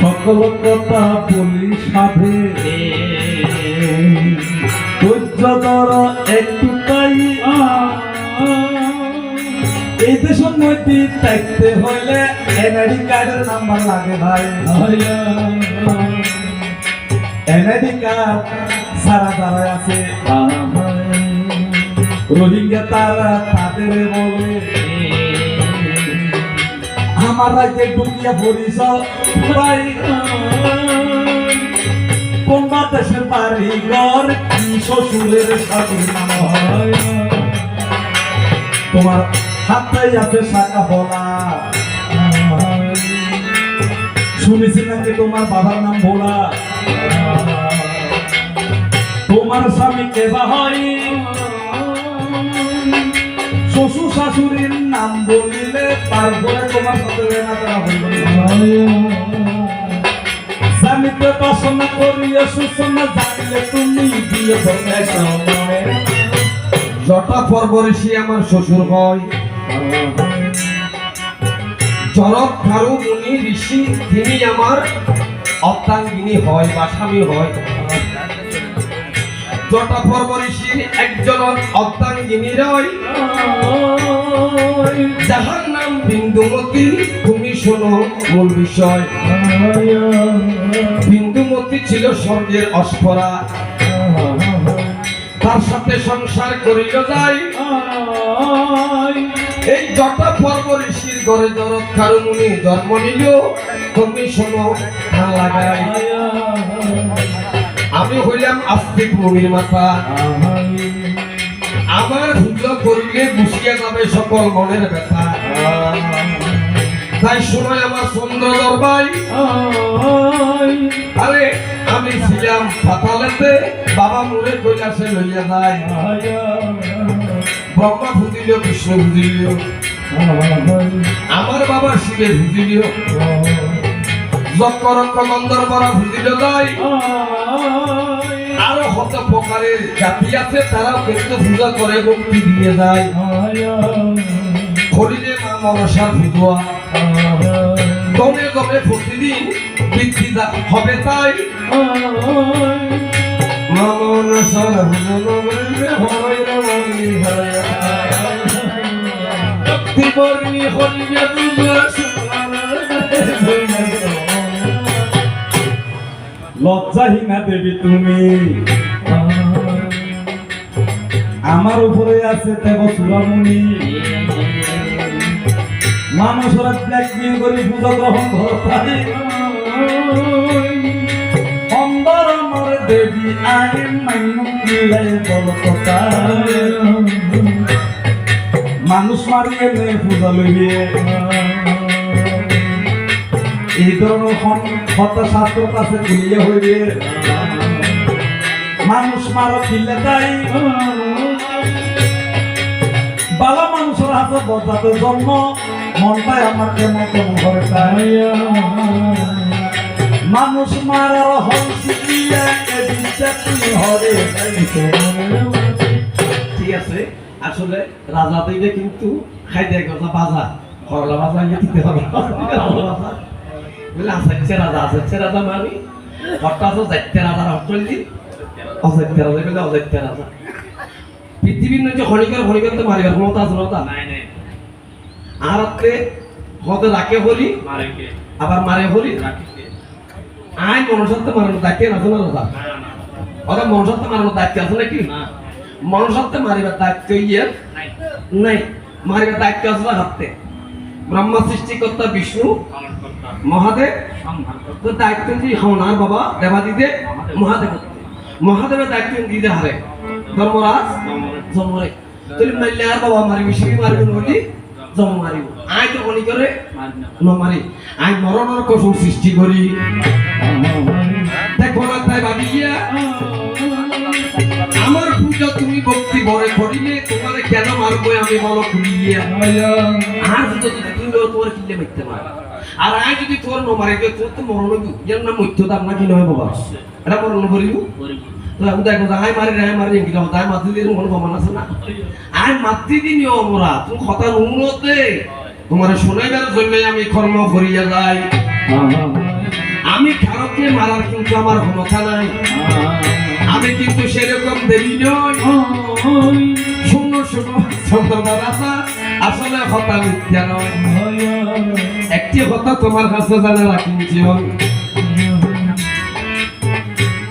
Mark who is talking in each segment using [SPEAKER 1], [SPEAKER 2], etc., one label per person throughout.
[SPEAKER 1] সকল কথা বলি সাধে। ধৈর্য ধর একটু পাই এই দেশের মধ্যে থাকতে হইলে এনআইডি কার্ডের নাম্বার লাগে ভাই। এনআইডি কার্ড সারা যারা আছে। রোহিঙ্গা তারা তাদের বলে। আমার রাজ্যে কোন দেশের বাড়ি ঘর? শ্বশুরের হয়? তোমার হাতটাই আছে শাখা বলা। শুনেছি নাকি তোমার বাবার নাম ভোলা? তোমার স্বামী কেবা হয়? শ্বশুর শাশুড়ির নাম বলিলে তারপরে তোমার সাথে জানিতে বাসনা করিয়া জানলে তুমি
[SPEAKER 2] জটা পরবরিশি আমার শ্বশুর হয়। জরৎ খারু মুনি, ঋষি, তিনি আমার অর্থাঙ্গিনী হয় বা হয়। জটা পরবরিশি একজন অর্থাঙ্গিনী রয় যাহার নাম বিন্দুমতি তুমি শোনো মূল বিষয়। বিন্দুমতি ছিল স্বর্গের অস্পরা। তার সাথে সংসার করিল যাই। এই জটা পর্ব ঋষির ঘরে জরৎ কারুমুনি জন্ম নিল। তুমি শোনো লাগাই। আমি হইলাম আস্তিক মুনির মাথা আমার হুজো করিলে বুঝিয়া যাবে সকল মনের ব্যথা। তাই সময় আমার চন্দ্র দরবাই। আরে, আমি ছিলাম পাতালেতে, বাবা মুরে কৈলাসে লইয়া যায়। ব্রহ্মা ভুজিল কৃষ্ণ ভুজিল আমার বাবা শিবে ভুজিল যক্করক্ষ গন্ধর্বরা ভুজিল যায়। হত প্রকারের জাতি আছে, তারাও কিন্তু পূজা করে মুক্তি দিয়ে যায়। হরিণে মা মনসার ভুজুয়া গমে গমে প্রতিদিন বৃদ্ধি হবে তাই।
[SPEAKER 1] লজ্জাহীনা দেবী তুমি। আমার উপরে আছে দেব সুরামুনি মানুষরা ব্ল্যাকমেল করে পূজা গ্রহণ করতে মানুষ মারিয়ে নেই পূজা মানুষ মারো কিনলে তাই। বালা মানুষের হাতে বজাতে জন্ম মনটাই আমার কেমন কেমন করে মানুষ মারার হল
[SPEAKER 2] ঠিক আছে, আসলে রাজা দিলে কিন্তু খাইতে কথা বাজা, করলা বাজা দিতে হবে। বলে আসাচ্ছে রাজা আসাচ্ছে রাজা মারি। হট্টা আছে যাইতে রাজা হট্টলি অজাইতে রাজা বলে অজাইতে রাজা। পৃথিবীর যে হরিকার হরিকার তো মারিবার ক্ষমতা আছে না
[SPEAKER 3] নাই নাই।
[SPEAKER 2] আর আপনি হতে রাখে হরি
[SPEAKER 3] মারে কে?
[SPEAKER 2] আবার মারে হরি
[SPEAKER 3] রাখিকে
[SPEAKER 2] আইন মনুষ্যত্ব মারানোর দায়িত্ব আছে না রাজা
[SPEAKER 3] না না
[SPEAKER 2] ওরা মনুষ্যত্ব মারানোর দায়িত্ব আছে নাকি?
[SPEAKER 3] না।
[SPEAKER 2] মনুষ্যত্ব মারিবার দায়িত্ব ইয়ে?
[SPEAKER 3] নাই।
[SPEAKER 2] মারিবার দায়িত্ব আছে না হাতে? ব্রহ্মা সৃষ্টিকর্তা বিষ্ণু মহাদেব। তো দায়িত্ব দিয়ে হওনার বাবা দেবাদিদে মহাদেব। মহাদেবের দায়িত্ব দিতে হারে। ধর্মরাজ জমরে তুই মারলে আর বাবা মারিবি মারিবি বলি জম মারিব। আই তো অনি করে।
[SPEAKER 3] ন।
[SPEAKER 2] মারি। আই মরণের কসম সৃষ্টি করি। দেখো না তাই ভাবিয়া আমার পূজা তুমি ভক্তি বরে করিলে তোমার কেন মারবো আমি বলো খুলিয়া আর যদি তুমি তোমার কিলে মিথ্যে মার আর আই যদি তোর ন মারে তোর তো মরণ হইব যেন না মৃত্যু দাম না কি নয় বাবা। এটা মরণ করিব?
[SPEAKER 3] করিব।
[SPEAKER 2] তো আমি দেখো মারি আই মারি এঙ্গি দাও তাই মাতি দিলে প্রমাণ আছে না? আই মাতি দিনি অমরা তুমি কথা নুনতে তোমার আমি কর্ম করিয়া যাই। আমি খারকে মারার কিন্তু আমার ক্ষমতা নাই। আমি কিন্তু সেরকম নই। শূন্য শূন্য আসলে হতা তোমার কাছে জানা রাখিছি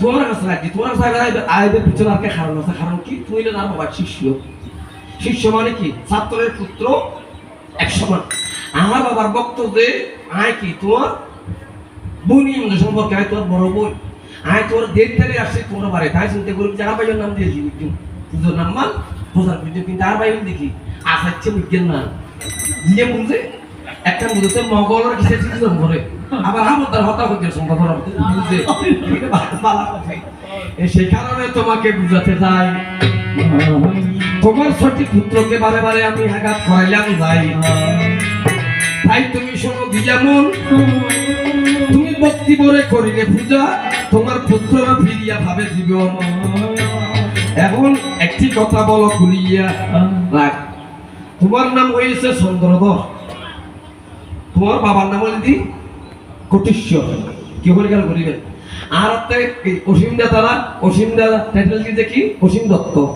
[SPEAKER 2] তোমার কাছে রাখছি তোমার কাছে আইবে পিছনে আর কারণ আছে? কারণ কি? তুমি তার বাবার শিষ্য। শিষ্য মানে কি? ছাত্রের পুত্র এক সমান আমার বাবার বক্তব্য আয় কি? তোমার বনি আমাদের সম্পর্কে আয় তোর বড় বই আয় তোর দেড় তারিখ আসছে, তোমার বাড়ি তাই চিন্তা করি যে আর ভাইয়ের নাম দিয়েছি পুজোর নাম মান প্রচার কিন্তু আর ভাই দেখি। আসাচ্ছে বিজ্ঞান না দিয়ে বলছে একটা বুঝতে মগলের কিসে চিন্তা করে আবার আমার তার হতা হতে সম্ভব বুঝছে সেই কারণে তোমাকে বুঝাতে চাই। তোমার সঠিক পুত্রকে বারে বারে আমি আঘাত করাইলাম যাই তাই তুমি শোনো যেমন তুমি ভক্তি বরে করিলে পূজা তোমার পুত্ররা ফিরিয়া ভাবে জীবন। এখন একটি কথা বলো খুলিয়া রাখ। তোমার নাম হয়েছে চন্দ্রধর তোমার বাবার নাম হলে দি কটিশ্বর কি বলে গেল করিবেন আর অসীম দা তারা অসীম দা টাইটেল কি? দেখি অসীম দত্ত।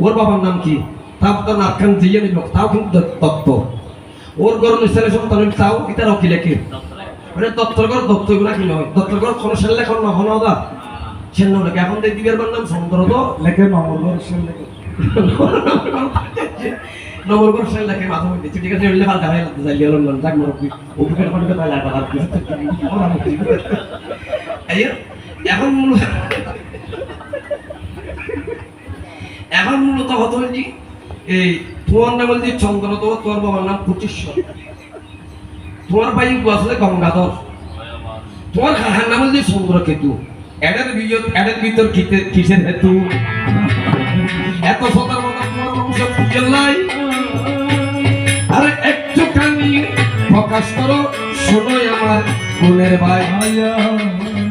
[SPEAKER 2] ওর বাবার নাম কি? তাও তো দিয়ে নিল তাও কিন্তু দত্ত। ওর গরম নিশ্চয় সন্তান তাও এটা রকি লেখে মানে দত্তরগর দত্তগুলা কি নয়? দত্তরগর কোন সেল লেখন নহন দা সেন লেখে এখন নাম চন্দ্রদ
[SPEAKER 1] লেখে নমল সেন লেখে
[SPEAKER 2] এখন মূল- এখন মূলত হতো এই তোমার নাম হচ্ছে চন্দ্রদ তোমার বাবার নাম কুটিশ্বর তোমার ভাই আসলে গঙ্গাধর। তোমার কাকার নাম হচ্ছে চন্দ্রকেতু। এদের ভিতর এদের ভিতর কিসের হেতু? প্রকাশ করো, শোনোই আমার গুণের ভাই।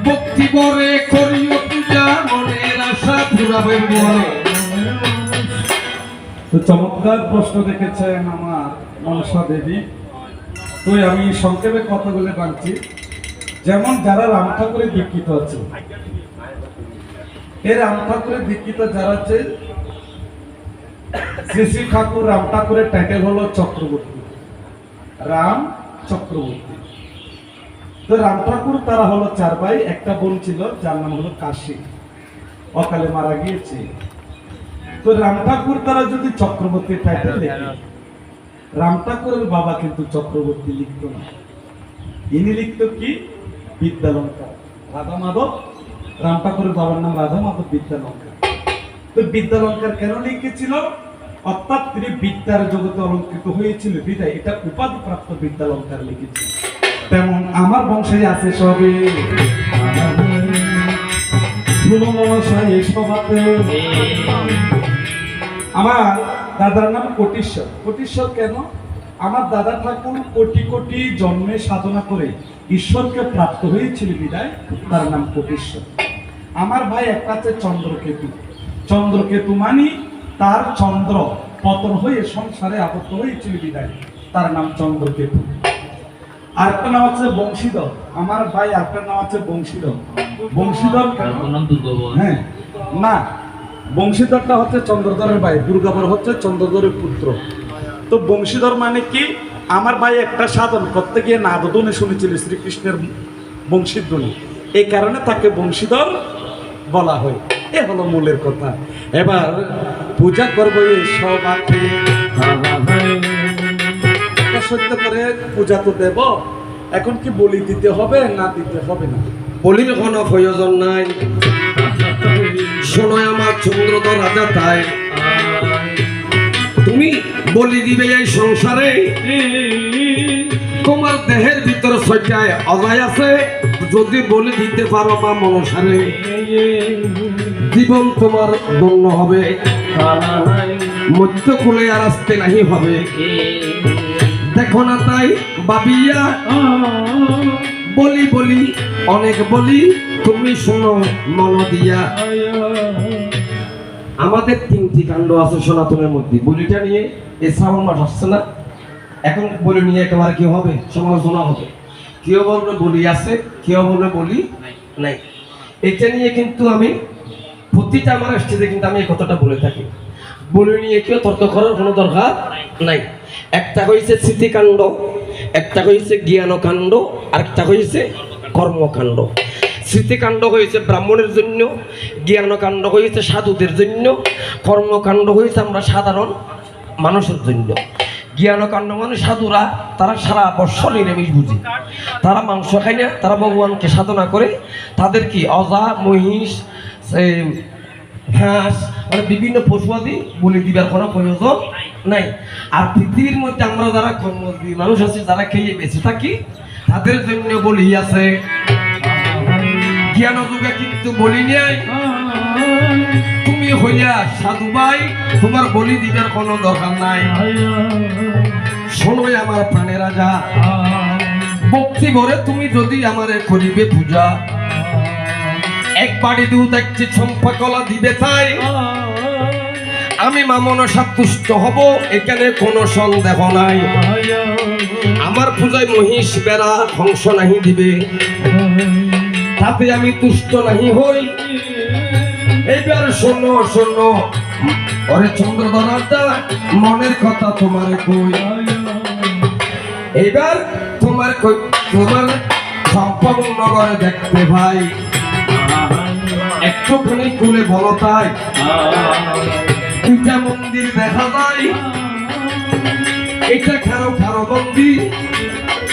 [SPEAKER 2] ভক্তি বরে করিও পূজা, মনের আশা পুরাবে বলে
[SPEAKER 1] তো চমৎকার প্রশ্ন রেখেছেন আমার মনসা দেবী। তো আমি সংক্ষেপে কথাগুলো বানছি যেমন যারা রাম ঠাকুরের দীক্ষিত আছে, এই রাম ঠাকুরের দীক্ষিত যারা আছে, শ্রী শ্রী ঠাকুর রাম ঠাকুরের টাইটেল হলো চক্রবর্তী। রাম চক্রবর্তী। তো রাম ঠাকুর তারা হলো চার ভাই, একটা বোন ছিল, যার নাম হলো কাশী। অকালে মারা গিয়েছে। তো রাম ঠাকুর তারা যদি চক্রবর্তী টাইটেল রাম ঠাকুরের বাবা কিন্তু চক্রবর্তী লিখত না। ইনি লিখত কি? বিদ্যালঙ্কার। রাধা মাধব রাম ঠাকুরের বাবার নাম রাধা মাধব বিদ্যালঙ্কার। তো বিদ্যালঙ্কার কেন লিখেছিল? অর্থাৎ তিনি বিদ্যার জগতে অলঙ্কৃত হয়েছিল, বিদায়। এটা উপাধি প্রাপ্ত বিদ্যালঙ্কার লিখেছিল তেমন আমার বংশে আছে সবে। আমার দাদার নাম কোটিশ্বর। কোটিশ্বর কেন? আমার দাদা ঠাকুর কোটি কোটি জন্মে সাধনা করে ঈশ্বরকে প্রাপ্ত হয়েছিল বিদায়, তার নাম কোটিশ্বর। আমার ভাই একটা আছে চন্দ্রকেতু। চন্দ্রকেতু মানি তার চন্দ্র পতন হয়ে সংসারে আবদ্ধ হয়েছিল বিদায়। তার নাম চন্দ্রকেতু। আরেকটা নাম আছে বংশীধর। আমার ভাই আরেকটা নাম আছে বংশীধর। বংশীধর হ্যাঁ। না বংশীধরটা হচ্ছে চন্দ্রধরের ভাই দুর্গাবর হচ্ছে চন্দ্রধরের পুত্র। তো বংশীধর মানে কি? আমার ভাই একটা সাধন করতে গিয়ে নাদনে শুনেছিল শ্রীকৃষ্ণের বংশীধ্বনি। এই কারণে তাকে বংশীধর বলা হয়। এ হলো মূলের কথা। এবার পূজা করব এই সবাকে সত্য করে পূজা তো দেব। এখন কি বলি দিতে হবে না দিতে হবে না?
[SPEAKER 2] বলির কোনো প্রয়োজন নাই। শোনো আমার চন্দ্রধর রাজা তাই। তুমি বলি দিবে এই সংসারে। তোমার দেহের ভিতর সজ্জায় অজয় আছে। যদি বলি দিতে পারো মা মনসারে, জীবন তোমার ধন্য হবে। মধ্যকুলে আর আসতে নাহি হবে। দেখো না তাই, বাবিয়া। বলি বলি, অনেক বলি, তুমি শোনো মন দিয়া। আমাদের তিনটি কাণ্ড আছে সনাতনের মধ্যে। বলিটা নিয়ে এই শ্রাবণ মাস আসছে না? এখন বলি নিয়ে একেবারে কি হবে? সমালোচনা হবে। কেউ বলবে বলি আছে, কেউ বলবে বলি নাই। এটা নিয়ে কিন্তু আমি প্রতিটা আমার স্টেজে কিন্তু আমি এই কথাটা বলে থাকি। বলি নিয়ে কেউ তর্ক করার কোনো দরকার নাই। একটা হয়েছে স্মৃতিকাণ্ড, একটা হয়েছে জ্ঞানকাণ্ড, আর একটা হয়েছে কর্মকাণ্ড। স্মৃতিকাণ্ড হয়েছে ব্রাহ্মণের জন্য, জ্ঞানকাণ্ড হয়েছে সাধুদের জন্য, কর্মকাণ্ড হয়েছে আমরা সাধারণ মানুষের জন্য। জ্ঞানকাণ্ড মানে সাধুরা, তারা সারা বৎসর নিরামিষ বুঝে তারা মাংস খায় না, তারা ভগবানকে সাধনা করে তাদের কি অজা, মহিষ হাঁস মানে বিভিন্ন পশু আদি বলি দিবার কোনো প্রয়োজন নাই। আর পৃথিবীর মধ্যে আমরা যারা কর্মজীবী মানুষ আছি, যারা খেয়ে বেঁচে থাকি, তাদের জন্য বলি আছে জ্ঞান যুগে কিন্তু বলি নাই। তুমি হইয়া সাধু ভাই, তোমার বলি দিবার কোনো দরকার নাই। শোনোই আমার প্রাণের রাজা, ভক্তি ভরে তুমি যদি আমারে করিবে পূজা, এক বাড়ি দুধ, একটি চম্পা কলা দিবে তাই। আমি মামন সন্তুষ্ট হব, এখানে কোনো সন্দেহ নাই। আমার পূজায় মহিষ বেড়া, ধ্বংস নাহি দিবে। তাতে আমি তুষ্ট নাহি হই। এইবার শোনো শোনো। ওরে চন্দ্রধরাটা মনের কথা তোমার কই। এইবার তোমার তোমার সম্পূর্ণ নগরে দেখতে ভাই। একটুখানি খুলে বলো তাই। দুইটা মন্দির দেখা যায়। এটা খারো খারো মন্দির,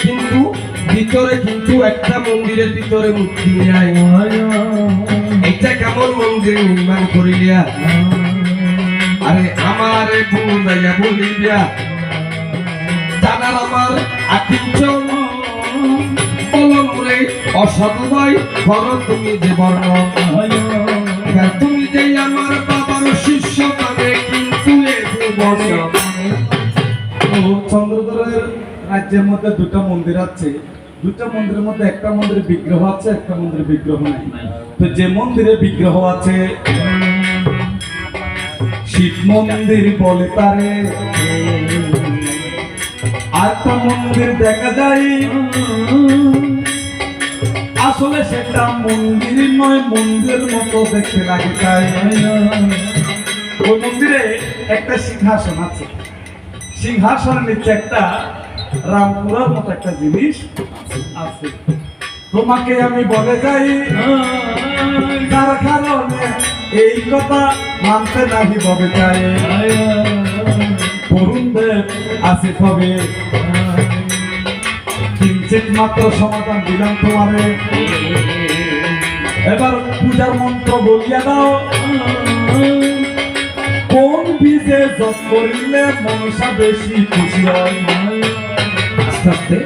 [SPEAKER 2] কিন্তু ভিতরে কিন্তু একটা মন্দিরের ভিতরে মূর্তি নাই। এটা কেমন মন্দির নির্মাণ করিলিয়া আরে আমার বলিলিয়া জানার আমার তুমি যে বর্ণ। তুমি যে আমার শিষ্য
[SPEAKER 1] রাজ্যের মধ্যে দুটো মন্দির আছে। দুটো মন্দিরের মধ্যে একটা মন্দিরে বিগ্রহ আছে, একটা মন্দিরে বিগ্রহ নাই। তো যে মন্দিরে বিগ্রহ আছে, শিব মন্দির বলে তারে। আর মন্দির দেখা যায়, আসলে সেটা মন্দির নয় মন্দির মতো দেখতে লাগে তাই। ওই মন্দিরে একটা সিংহাসন আছে। সিংহাসনের নিচে একটা রামপুরার মতো একটা জিনিস আছে তোমাকে আমি বলে যাই তার কারণে এই কথা মানতে নাহি বলে চাই করুণ দেব আছে তবে কিঞ্চিত মাত্র সমাধান দিলাম তোমারে। এবার পূজার মন্ত্র বলিয়া দাও। কোন বীজে জপ করিলে মনসা বেশি খুশি হয়?
[SPEAKER 2] আস্তে আস্তে।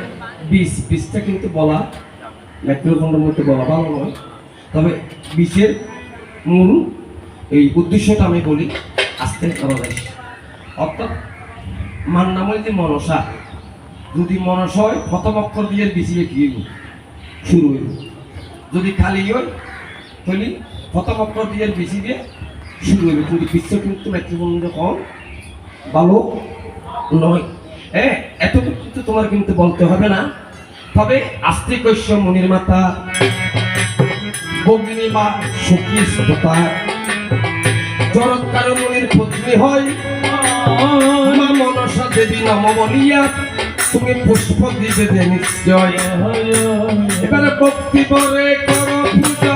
[SPEAKER 2] বিষ, বিষটা কিন্তু বলা ম্যাক্রোফোনের মধ্যে বলা ভালো নয়। তবে বিষের মূল এই উদ্দেশ্যটা আমি বলি, আস্তে যায়। অর্থাৎ মান নাম হইছে মনসা, যদি মনস হয় প্রথম অক্ষর দিয়ে বিছিয়ে কি শুরু হইব। যদি খালি হয়, তাহলে প্রথম অক্ষর দিয়ে বেশি দিয়ে শুরু হইবে। কিন্তু বিশ্ব কিন্তু ম্যাক্রোফোন কম ভালো নয়। হ্যাঁ এতটুকু তোমার কিন্তু বলতে হবে না। তবে আস্তে কৈশ্য মনির মাতা ভগিনী বা সখী সততা জরৎকার পত্নী হয় মনসা দেবী নম বলিয়া তুমি পুষ্প দে নিশ্চয়। এবারে ভক্তি করে কর পূজা